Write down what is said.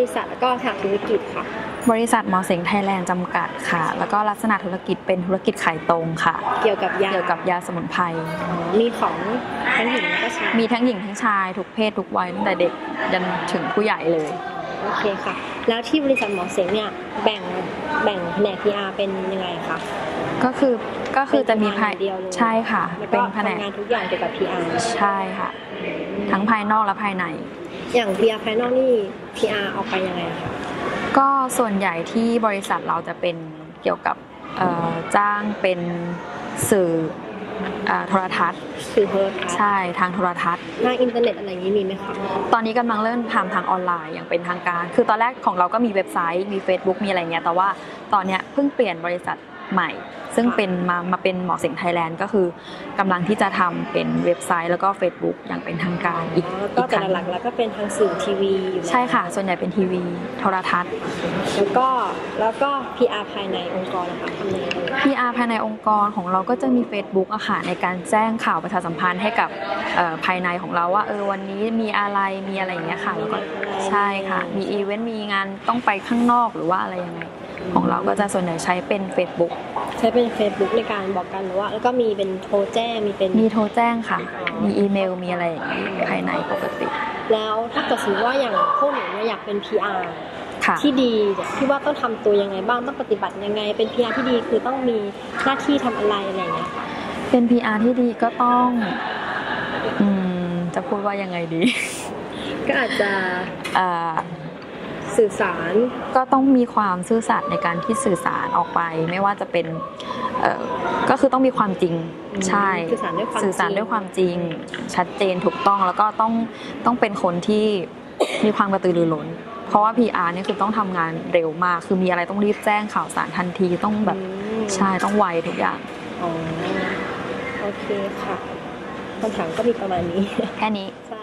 ริษัทแล้วก็ทางธุรกิจค่ะ บริษัทหมอเสงไทยแลนด์จำกัดค่ะ แล้วก็ลักษณะธุรกิจเป็นธุรกิจขายตรงค่ะ เกี่ยวกับยาเกี่ยวกับยาสมุนไพรอ๋อมีของทั้งหญิงแล้วก็ชาย มีทั้งหญิงทั้งชาย ทุกเพศทุกวัยตั้งแต่เด็กยันถึงผู้ใหญ่เลย โอเคค่ะ แล้วที่บริษัทหมอเสงเนี่ยแบ่งแบ่งแผนก PR เป็นยังไงคะก็คือก็คือจะมีภายเป็นเดียวเลยใช่ค่ะแล้วเป็ก็นแผนกทำงานทุกอย่างเกี่ยวกับ PR ใช่ค่ะ ทั้งภายนอกและภายใน อย่าง PR ภายนอกนี่ PR ออกไปยังไงคะก็ส่วนใหญ่ที่บริษัทเราจะเป็นเกี่ยวกับเอ่อจ้างเป็นสื่อเอ่อ โทรทัศน์คือโทรทัศน์ใช่ทางโทรทัศน์ทางอินเทอร์เน็ตอะไรอย่างนี้มีไหมคะตอนนี้กำลังเริ่มทำทางออนไลน์อย่างเป็นทางการ คือตอนแรกของเราก็มีเว็บไซต์มี Facebook มีอะไรเงี้ยแต่ว่าตอนเนี้ยเพิ่งเปลี่ยนบริษัท ใหม่ ซึ่งเป็นมามาเป็นหมอเสียงไทยแลนด์ก็คือกำลังที่จะทำเป็นเว็บไซต์แล้วก็ Facebook อย่างเป็นทางการอีกแล้วก็อีกคแต่รั้งหลักๆแล้วก็เป็นทางสื่อทีวีอยู่แล้วใช่ค่ะ ส่วนใหญ่เป็นทีวีโทรทัศน์ แล้วก็แล้วก็ PR ภายในองค์กรนะคะทำยังไงเอ่ย PR ภายในองค์กรของเราก็จะมี Facebook อะค่ะในการแจ้งข่าวประชาสัมพันธ์ให้กับเอ่อภายในของเราว่าเออวันนี้มีอะไรมีอะไรอย่างเงี้ยค่ะแล้วก็ใช่ค่ะ มีอีเวนต์มีงานต้องไปข้างนอกหรือว่าอะไรยังไง ของเราก็จะส่วนใหญ่ใช้เป็น Facebook ใช้เป็น Facebook ในการบอกกันหรือว่าแล้วก็มีเป็นโทรแจ้งมีเป็น มีโทรแจ้งค่ะ มีอีเมล มีอะไรอย่างงี้ภายในปกติ แล้วถ้าเกิดสมมติว่าอย่างพวกหนูเนี่ยอยากเป็น PR ค่ะที่ดีเนี่ยที่ว่าต้องทำตัวยังไงบ้างต้องปฏิบัติยังไง เป็น PR ที่ดีคือต้องมีหน้าที่ทำอะไรอะไรอย่างเงี้ยค่ะเป็น PR ที่ดีก็ต้องอืมจะพูดว่ายังไงดี ก็อาจจะเอ่อ สื่อสาร ก็ต้องมีความซื่อสัตย์ในการที่สื่อสารออกไป ไม่ว่าจะเป็นเอ่อก็คือต้องมีความจริงใช่สื่อสารด้วยความสื่อสารจงด้วยความจริง ชัดเจนถูกต้องแล้วก็ต้องต้องเป็นคนที่มีความกระตือรือร้น เพราะว่า PR เนี่ยคือต้องทำงานเร็วมาก คือมีอะไรต้องรีบแจ้งข่าวสารทันทีต้องแบบอืมใช่ต้องไวทุกอย่างอ๋อโอเคค่ะคำถามก็มีประมาณนี้ แค่นี้ใช่